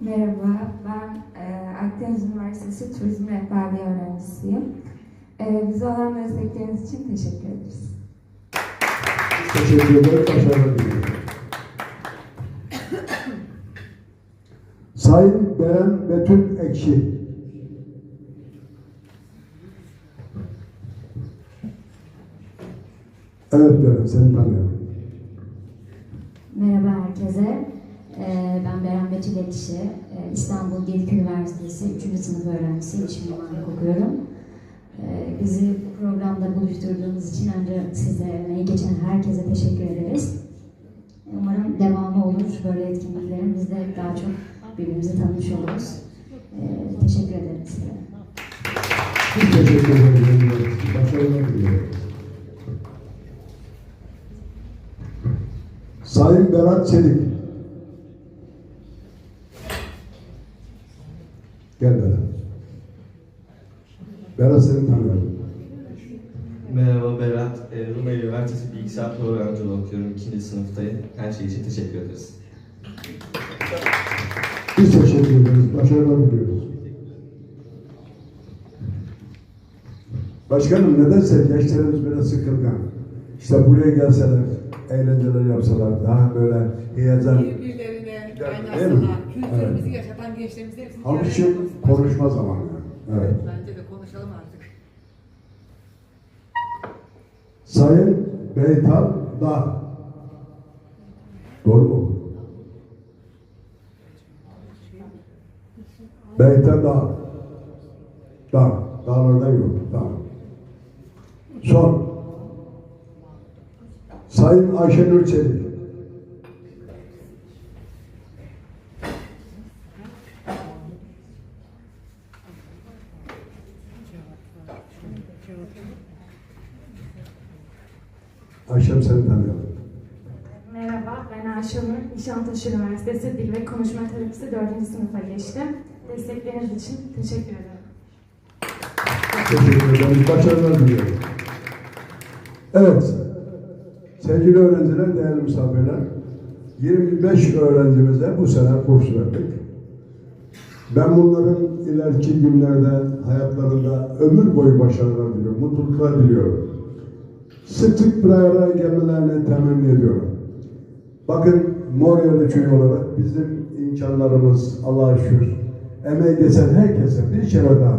Merhaba, ben e, Akdeniz Üniversitesi Turizm Rehberliği öğrencisiyim. E, bize olan destekleriniz için teşekkür ederiz. Teşekkür ederim. Başarılar diliyorum. Sayın Beren Betül Ekşi. Evet Beren, seni tanıyorum. Merhaba herkese. Ee, Ben Beren Betül Ekşi. Ee, İstanbul Gedik Üniversitesi 3. sınıf öğrencisiyim. İç mimarlık okuyorum. Ee, Bizi programda buluşturduğunuz için önce size, emeği geçen herkese teşekkür ederiz. Umarım devamı olur böyle etkinliklerin. Biz de daha çok birbirimizi tanımış oluruz. Ee, Teşekkür ederim size. Biz teşekkür ederim. Başarılar diliyorum. Sayın Berat Çelik. Gel Berat. Berat seni tanıyorum. Merhaba Berat, e, Rumeli Üniversitesi Bilgisayar Programcılığı okuyorum. ikinci sınıftayım. Her şey için teşekkür ederiz. Biz teşekkür ederiz. Başarılar diliyoruz. Başkanım nedense gençlerimiz böyle sıkılgan. İşte buraya gelseler, eğlenceler yapsalar, daha böyle heyecan. birbirlerine kaynaşsalar, kültürümüzü Evet. yaşatan gençlerimizi hepsini Halk için toplaması. konuşma zamanı. Evet. Bence de konuşalım artık. Sayın Beytal Dağ. Doğru mu? Beytal Dağ. Dağ. Dağlardan yok. Tamam. Son. Sayın Ayşenur Çelik. Ayşem seni tanıyorum. Merhaba, ben Ayşenur. Nişantaşı Üniversitesi Dil ve Konuşma Terapisi 4. sınıfa geçtim. Destekleriniz için teşekkür ederim. Teşekkür ederim. Başarılar diliyorum. Evet. Sevgili öğrenciler, değerli misafirler. 25 öğrencimize bu sene kurs verdik. Ben bunların ileriki günlerde, hayatlarında ömür boyu başarılar diliyorum, mutluluklar diliyorum. Sık bir araya gelmelerini temenni ediyorum. Bakın Morya'da köyü olarak bizim imkanlarımız Allah'a şükür emeği geçen herkese bir kere daha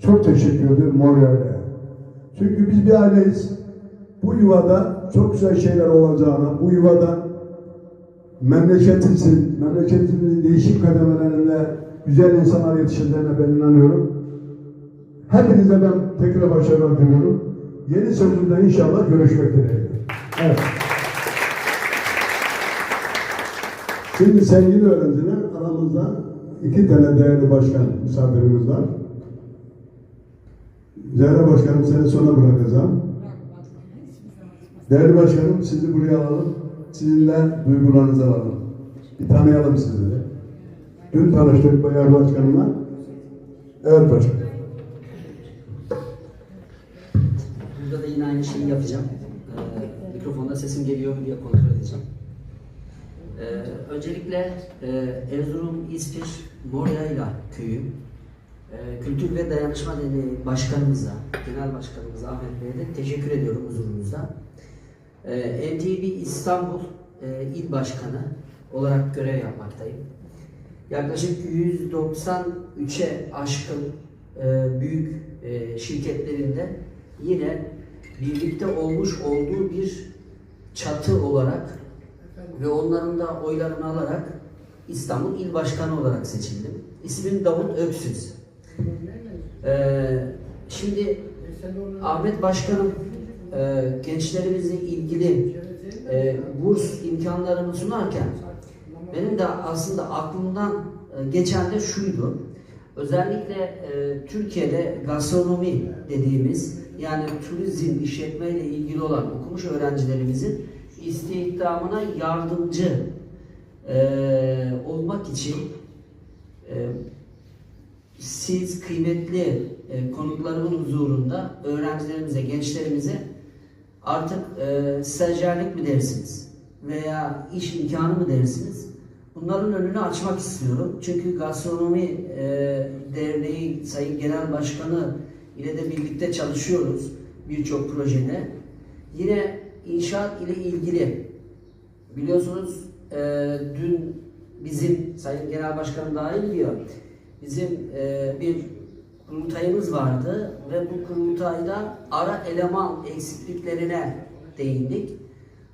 çok teşekkür ederim Morya'ya. Çünkü biz bir aileyiz. Bu yuvada çok güzel şeyler olacağına, bu yuvada memleketimizin, memleketimizin değişik kademelerinde güzel insanlar yetişeceğine ben inanıyorum. Hepinize ben tekrar başarılar diliyorum. Yeni sözünde inşallah görüşmek dileğiyle. Evet. Şimdi sevgili öğrenciler aramızda iki tane değerli başkan misafirimiz var. Zehra Başkanım seni sona bırakacağım. Değerli Başkanım sizi buraya alalım. Sizinle duygularınızı alalım. Bir tanıyalım sizi de. Dün tanıştık Bayar Başkanımla. Evet Başkanım. Burada da yine aynı şeyi yapacağım. Ee, mikrofonda sesim geliyor mu diye kontrol edeceğim. Ee, öncelikle e, Erzurum İspir Moryayla köyü e, Kültür ve Dayanışma Derneği Başkanımıza, Genel Başkanımıza Ahmet Bey'e de teşekkür ediyorum huzurunuzda. Ee, NTB İstanbul e, İl Başkanı olarak görev yapmaktayım. Yaklaşık 193'e aşkın e, büyük e, şirketlerinde yine birlikte olmuş olduğu bir çatı olarak ve onların da oylarını alarak İstanbul İl Başkanı olarak seçildim. İsmim Davut Öksüz. Ee, şimdi Ahmet Başkanım e, gençlerimizle ilgili e, burs imkanlarını sunarken benim de aslında aklımdan e, geçen de şuydu. Özellikle e, Türkiye'de gastronomi dediğimiz yani turizm işletme ile ilgili olan okumuş öğrencilerimizin istihdamına yardımcı e, olmak için siz kıymetli e, konuklarımın huzurunda öğrencilerimize, gençlerimize artık e, stajyerlik mi dersiniz veya iş imkanı mı dersiniz? bunların önünü açmak istiyorum. Çünkü Gastronomi e, Derneği Sayın Genel Başkanı ile de birlikte çalışıyoruz birçok projede. Yine inşaat ile ilgili biliyorsunuz e, dün bizim Sayın Genel Başkan dahil biliyor. Bizim e, bir kurultayımız vardı ve bu kurultayda ara eleman eksikliklerine değindik.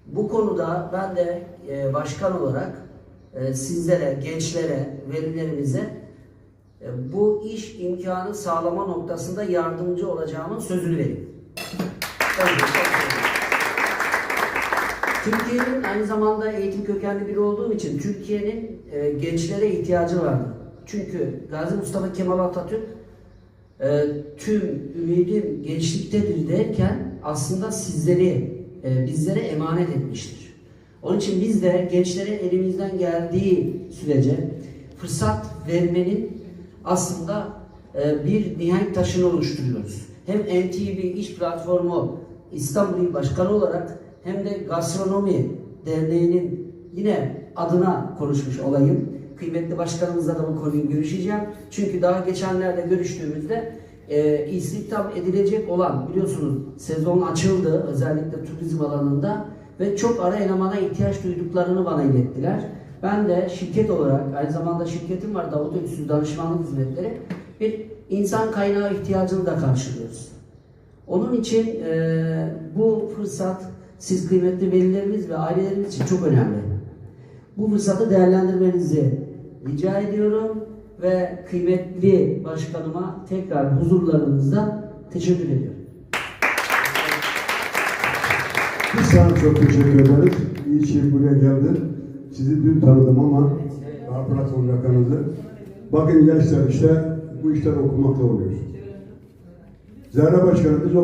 Bu konuda ben de e, başkan olarak e, sizlere, gençlere, velilerimize e, bu iş imkanı sağlama noktasında yardımcı olacağımın sözünü sevindim. Türkiye'nin aynı zamanda eğitim kökenli biri olduğum için Türkiye'nin e, gençlere ihtiyacı vardı. Çünkü Gazi Mustafa Kemal Atatürk e, tüm ümidim gençliktedir derken aslında sizleri e, bizlere emanet etmiştir. Onun için biz de gençlere elimizden geldiği sürece fırsat vermenin aslında e, bir nihenk taşını oluşturuyoruz. Hem NTV İş Platformu İstanbul İl Başkanı olarak hem de Gastronomi Derneği'nin yine adına konuşmuş olayım. Kıymetli başkanımızla da bu konuyu görüşeceğim. Çünkü daha geçenlerde görüştüğümüzde e, istihdam edilecek olan biliyorsunuz sezon açıldı özellikle turizm alanında ve çok ara elemana ihtiyaç duyduklarını bana ilettiler. Ben de şirket olarak aynı zamanda şirketim var Davut Öksüz Danışmanlık Hizmetleri bir insan kaynağı ihtiyacını da karşılıyoruz. Onun için e, bu fırsat siz kıymetli velilerimiz ve ailelerimiz için çok önemli. Bu fırsatı değerlendirmenizi rica ediyorum ve kıymetli başkanıma tekrar huzurlarınızda teşekkür ediyorum. Biz sana çok teşekkür ederiz. İyi ki buraya geldin. Sizi dün tanıdım ama daha platform rakanınızı. Bakın gençler işte bu işler okumakla oluyor. Zehra Başkanım biz